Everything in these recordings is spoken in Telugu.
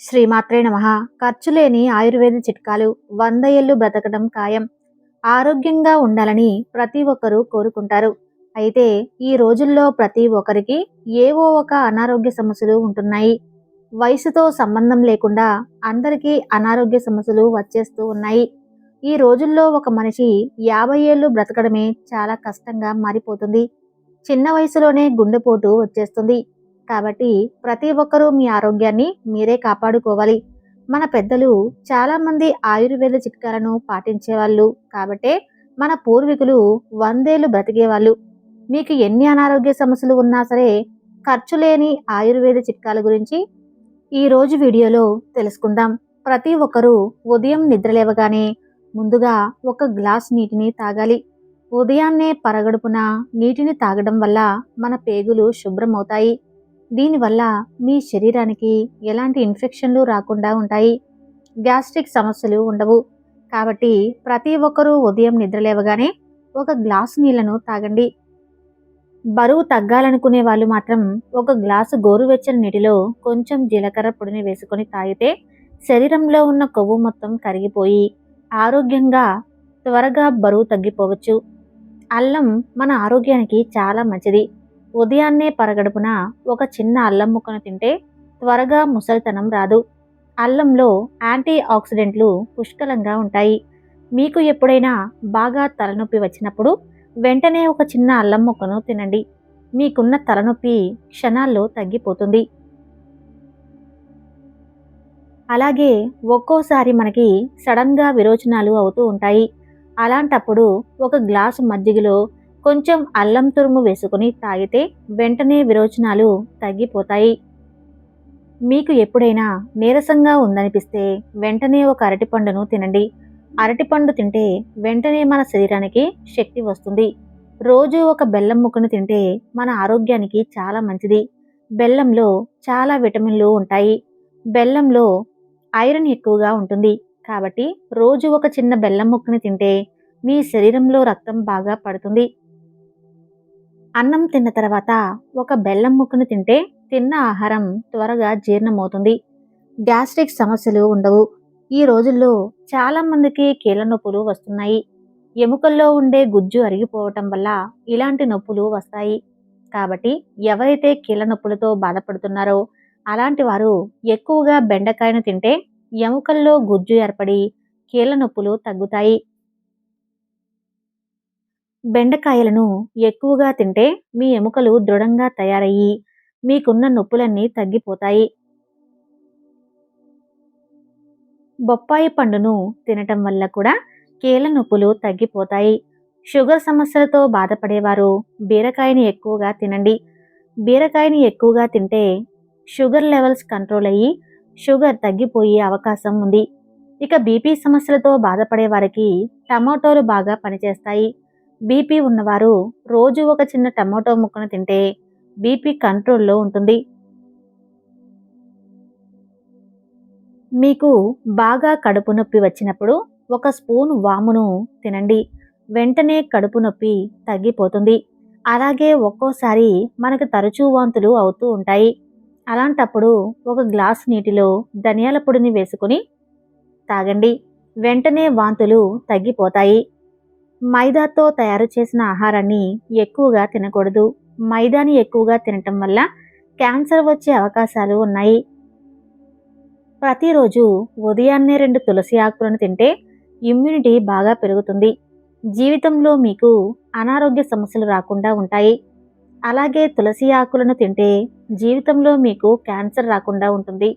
శ్రీమాత్రే నమ. ఖర్చు లేని ఆయుర్వేద చిట్కాలు వంద ఏళ్ళు బ్రతకడం ఖాయం. ఆరోగ్యంగా ఉండాలని ప్రతి ఒక్కరూ కోరుకుంటారు. అయితే ఈ రోజుల్లో ప్రతి ఒక్కరికి ఏవో ఒక అనారోగ్య సమస్యలు ఉంటున్నాయి. వయసుతో సంబంధం లేకుండా అందరికీ అనారోగ్య సమస్యలు వచ్చేస్తూ ఉన్నాయి. ఈ రోజుల్లో ఒక మనిషి యాభై ఏళ్ళు బ్రతకడమే చాలా కష్టంగా మారిపోతుంది. చిన్న వయసులోనే గుండెపోటు వచ్చేస్తుంది. కాబట్టి ప్రతి ఒక్కరూ మీ ఆరోగ్యాన్ని మీరే కాపాడుకోవాలి. మన పెద్దలు చాలామంది ఆయుర్వేద చిట్కాలను పాటించేవాళ్ళు. కాబట్టే మన పూర్వీకులు వందేళ్ళు బ్రతికేవాళ్ళు. మీకు ఎన్ని అనారోగ్య సమస్యలు ఉన్నా సరే ఖర్చు లేని ఆయుర్వేద చిట్కాల గురించి ఈరోజు వీడియోలో తెలుసుకుందాం. ప్రతి ఒక్కరూ ఉదయం నిద్రలేవగానే ముందుగా ఒక గ్లాస్ నీటిని తాగాలి. ఉదయాన్నే పరగడుపున నీటిని తాగడం వల్ల మన పేగులు శుభ్రమవుతాయి. దీనివల్ల మీ శరీరానికి ఎలాంటి ఇన్ఫెక్షన్లు రాకుండా ఉంటాయి? గ్యాస్ట్రిక్ సమస్యలు ఉండవు. కాబట్టి ప్రతి ఒక్కరూ ఉదయం నిద్రలేవగానే ఒక గ్లాసు నీళ్ళను తాగండి. బరువు తగ్గాలనుకునే వాళ్ళు మాత్రం ఒక గ్లాసు గోరువెచ్చని నీటిలో కొంచెం జీలకర్ర పొడిని వేసుకొని తాగితే శరీరంలో ఉన్న కొవ్వు మొత్తం కరిగిపోయి ఆరోగ్యంగా త్వరగా బరువు తగ్గిపోవచ్చు. అల్లం మన ఆరోగ్యానికి చాలా మంచిది. ఉదయాన్నే పరగడుపున ఒక చిన్న అల్లం ముక్కను తింటే త్వరగా ముసలితనం రాదు. అల్లంలో యాంటీ ఆక్సిడెంట్లు పుష్కలంగా ఉంటాయి. మీకు ఎప్పుడైనా బాగా తలనొప్పి వచ్చినప్పుడు వెంటనే ఒక చిన్న అల్లం ముక్కను తినండి. మీకున్న తలనొప్పి క్షణాల్లో తగ్గిపోతుంది. అలాగే ఒక్కోసారి మనకి సడన్గా విరోచనాలు అవుతూ ఉంటాయి. అలాంటప్పుడు ఒక గ్లాసు మజ్జిగలో కొంచెం అల్లం తురుము వేసుకుని తాగితే వెంటనే విరోచనాలు తగ్గిపోతాయి. మీకు ఎప్పుడైనా నీరసంగా ఉందనిపిస్తే వెంటనే ఒక అరటిపండును తినండి. అరటిపండు తింటే వెంటనే మన శరీరానికి శక్తి వస్తుంది. రోజు ఒక బెల్లం ముక్కను తింటే మన ఆరోగ్యానికి చాలా మంచిది. బెల్లంలో చాలా విటమిన్లు ఉంటాయి. బెల్లంలో ఐరన్ ఎక్కువగా ఉంటుంది. కాబట్టి రోజు ఒక చిన్న బెల్లం ముక్కను తింటే మీ శరీరంలో రక్తం బాగా పడుతుంది. అన్నం తిన్న తర్వాత ఒక బెల్లం ముక్కను తింటే తిన్న ఆహారం త్వరగా జీర్ణమవుతుంది. గ్యాస్ట్రిక్ సమస్యలు ఉండవు. ఈ రోజుల్లో చాలామందికి కీళ్ళ నొప్పులు వస్తున్నాయి. ఎముకల్లో ఉండే గుజ్జు అరిగిపోవటం వల్ల ఇలాంటి నొప్పులు వస్తాయి. కాబట్టి ఎవరైతే కీళ్ళ నొప్పులతో బాధపడుతున్నారో అలాంటి వారు ఎక్కువగా బెండకాయను తింటే ఎముకల్లో గుజ్జు ఏర్పడి కీళ్ళ నొప్పులు తగ్గుతాయి. బెండకాయలను ఎక్కువగా తింటే మీ ఎముకలు దృఢంగా తయారయ్యి మీకున్న నొప్పులన్నీ తగ్గిపోతాయి. బొప్పాయి పండును తినటం వల్ల కూడా కీళ్ళ నొప్పులు తగ్గిపోతాయి. షుగర్ సమస్యలతో బాధపడేవారు బీరకాయని ఎక్కువగా తినండి. బీరకాయని ఎక్కువగా తింటే షుగర్ లెవెల్స్ కంట్రోల్ అయ్యి షుగర్ తగ్గిపోయే అవకాశం ఉంది. ఇక బీపీ సమస్యలతో బాధపడే వారికి టమాటోలు బాగా పనిచేస్తాయి. బీపీ ఉన్నవారు రోజు ఒక చిన్న టమాటో ముక్కను తింటే బీపీ కంట్రోల్లో ఉంటుంది. మీకు బాగా కడుపు నొప్పి వచ్చినప్పుడు ఒక స్పూన్ వామును తినండి. వెంటనే కడుపు నొప్పి తగ్గిపోతుంది. అలాగే ఒక్కోసారి మనకు తరచూ వాంతులు అవుతూ ఉంటాయి. అలాంటప్పుడు ఒక గ్లాస్ నీటిలో ధనియాల పొడిని వేసుకుని తాగండి. వెంటనే వాంతులు తగ్గిపోతాయి. మైదాతో తయారు చేసిన ఆహారాన్ని ఎక్కువగా తినకూడదు. మైదాని ఎక్కువగా తినటం వల్ల క్యాన్సర్ వచ్చే అవకాశాలు ఉన్నాయి. ప్రతిరోజు ఉదయాన్నే రెండు తులసి ఆకులను తింటే ఇమ్యూనిటీ బాగా పెరుగుతుంది. జీవితంలో మీకు అనారోగ్య సమస్యలు రాకుండా ఉంటాయి. అలాగే తులసి ఆకులను తింటే జీవితంలో మీకు క్యాన్సర్ రాకుండా ఉంటుంది.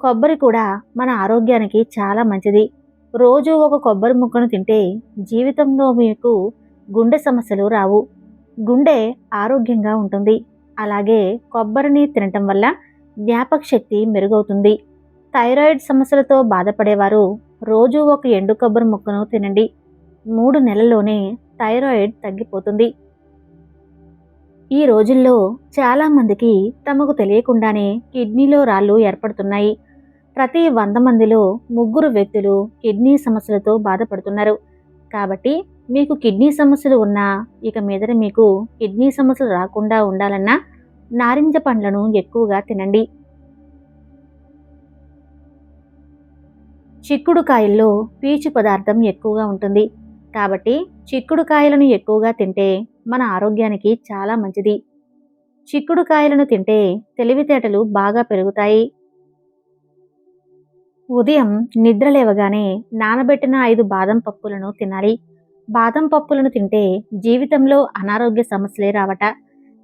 కొబ్బరి కూడా మన ఆరోగ్యానికి చాలా మంచిది. రోజు ఒక కొబ్బరి ముక్కను తింటే జీవితంలో మీకు గుండె సమస్యలు రావు. గుండె ఆరోగ్యంగా ఉంటుంది. అలాగే కొబ్బరిని తినటం వల్ల జ్ఞాపక శక్తి మెరుగవుతుంది. థైరాయిడ్ సమస్యలతో బాధపడేవారు రోజు ఒక ఎండు కొబ్బరి ముక్కను తినండి. మూడు నెలల్లోనే థైరాయిడ్ తగ్గిపోతుంది. ఈ రోజుల్లో చాలామందికి తమకు తెలియకుండానే కిడ్నీలో రాళ్ళు ఏర్పడుతున్నాయి. ప్రతి వంద మందిలో ముగ్గురు వ్యక్తులు కిడ్నీ సమస్యలతో బాధపడుతున్నారు. కాబట్టి మీకు కిడ్నీ సమస్యలు ఉన్నా ఇక మీదట మీకు కిడ్నీ సమస్యలు రాకుండా ఉండాలన్నా నారింజ పండ్లను ఎక్కువగా తినండి. చిక్కుడుకాయల్లో పీచు పదార్థం ఎక్కువగా ఉంటుంది. కాబట్టి చిక్కుడుకాయలను ఎక్కువగా తింటే మన ఆరోగ్యానికి చాలా మంచిది. చిక్కుడుకాయలను తింటే తెలివితేటలు బాగా పెరుగుతాయి. ఉదయం నిద్ర లేవగానే నానబెట్టిన ఐదు బాదం పప్పులను తినాలి. బాదం పప్పులను తింటే జీవితంలో అనారోగ్య సమస్యలే రావట.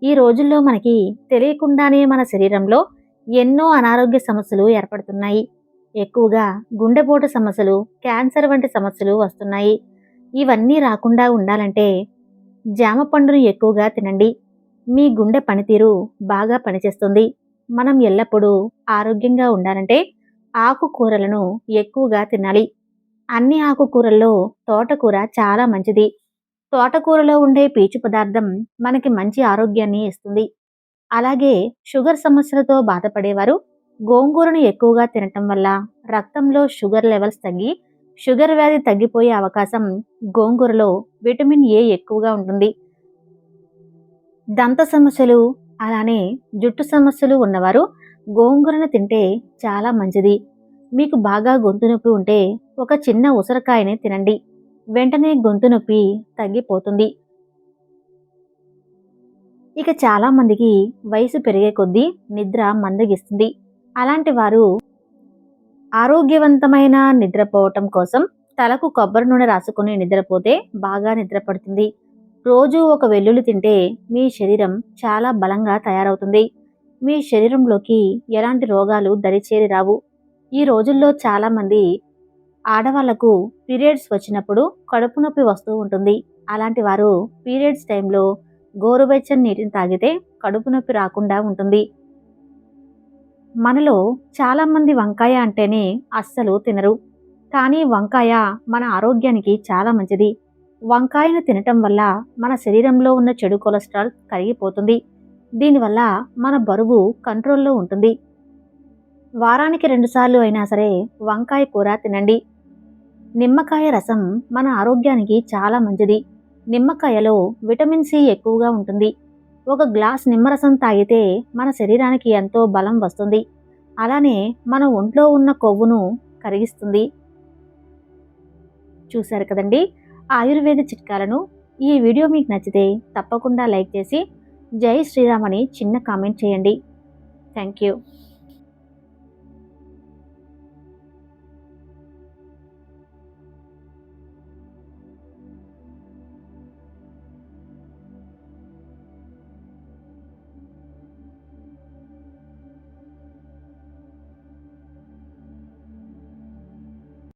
ఈ రోజుల్లో మనకి తెలియకుండానే మన శరీరంలో ఎన్నో అనారోగ్య సమస్యలు ఏర్పడుతున్నాయి. ఎక్కువగా గుండెపోటు సమస్యలు క్యాన్సర్ వంటి సమస్యలు వస్తున్నాయి. ఇవన్నీ రాకుండా ఉండాలంటే జామ పండును ఎక్కువగా తినండి. మీ గుండె పనితీరు బాగా పనిచేస్తుంది. మనం ఎల్లప్పుడూ ఆరోగ్యంగా ఉండాలంటే ఆకుకూరలను ఎక్కువగా తినాలి. అన్ని ఆకుకూరల్లో తోటకూర చాలా మంచిది. తోటకూరలో ఉండే పీచు పదార్థం మనకి మంచి ఆరోగ్యాన్ని ఇస్తుంది. అలాగే షుగర్ సమస్యలతో బాధపడేవారు గోంగూరను ఎక్కువగా తినటం వల్ల రక్తంలో షుగర్ లెవెల్స్ తగ్గి షుగర్ వ్యాధి తగ్గిపోయే అవకాశం గోంగూరలో విటమిన్ ఏ ఎక్కువగా ఉంటుంది. దంత సమస్యలు అలానే జుట్టు సమస్యలు ఉన్నవారు గోంగూరను తింటే చాలా మంచిది. మీకు బాగా గొంతు నొప్పి ఉంటే ఒక చిన్న ఉసరకాయని తినండి. వెంటనే గొంతు నొప్పి తగ్గిపోతుంది. ఇక చాలామందికి వయసు పెరిగే కొద్దీ నిద్ర మందగిస్తుంది. అలాంటి వారు ఆరోగ్యవంతమైన నిద్రపోవటం కోసం తలకు కొబ్బరి నూనె రాసుకుని నిద్రపోతే బాగా నిద్రపడుతుంది. రోజు ఒక వెల్లుల్లి తింటే మీ శరీరం చాలా బలంగా తయారవుతుంది. మీ శరీరంలోకి ఎలాంటి రోగాలు దరిచేరి రావు? ఈ రోజుల్లో చాలామంది ఆడవాళ్ళకు పీరియడ్స్ వచ్చినప్పుడు కడుపు నొప్పి వస్తూ ఉంటుంది. అలాంటి వారు పీరియడ్స్ టైంలో గోరువెచ్చని నీటిని తాగితే కడుపు నొప్పి రాకుండా ఉంటుంది. మనలో చాలామంది వంకాయ అంటేనే అస్సలు తినరు. కానీ వంకాయ మన ఆరోగ్యానికి చాలా మంచిది. వంకాయను తినటం వల్ల మన శరీరంలో ఉన్న చెడు కొలెస్ట్రాల్ కరిగిపోతుంది. దీనివల్ల మన బరువు కంట్రోల్లో ఉంటుంది. వారానికి రెండుసార్లు అయినా సరే వంకాయ కూర తినండి. నిమ్మకాయ రసం మన ఆరోగ్యానికి చాలా మంచిది. నిమ్మకాయలో విటమిన్ సి ఎక్కువగా ఉంటుంది. ఒక గ్లాస్ నిమ్మరసం తాగితే మన శరీరానికి ఎంతో బలం వస్తుంది. అలానే మన ఒంట్లో ఉన్న కొవ్వును కరిగిస్తుంది. చూశారు కదండి? ఆయుర్వేద చిట్కాలను ఈ వీడియో మీకు నచ్చితే తప్పకుండా లైక్ చేసి జై శ్రీరామ్ అని చిన్న కామెంట్ చేయండి. Thank you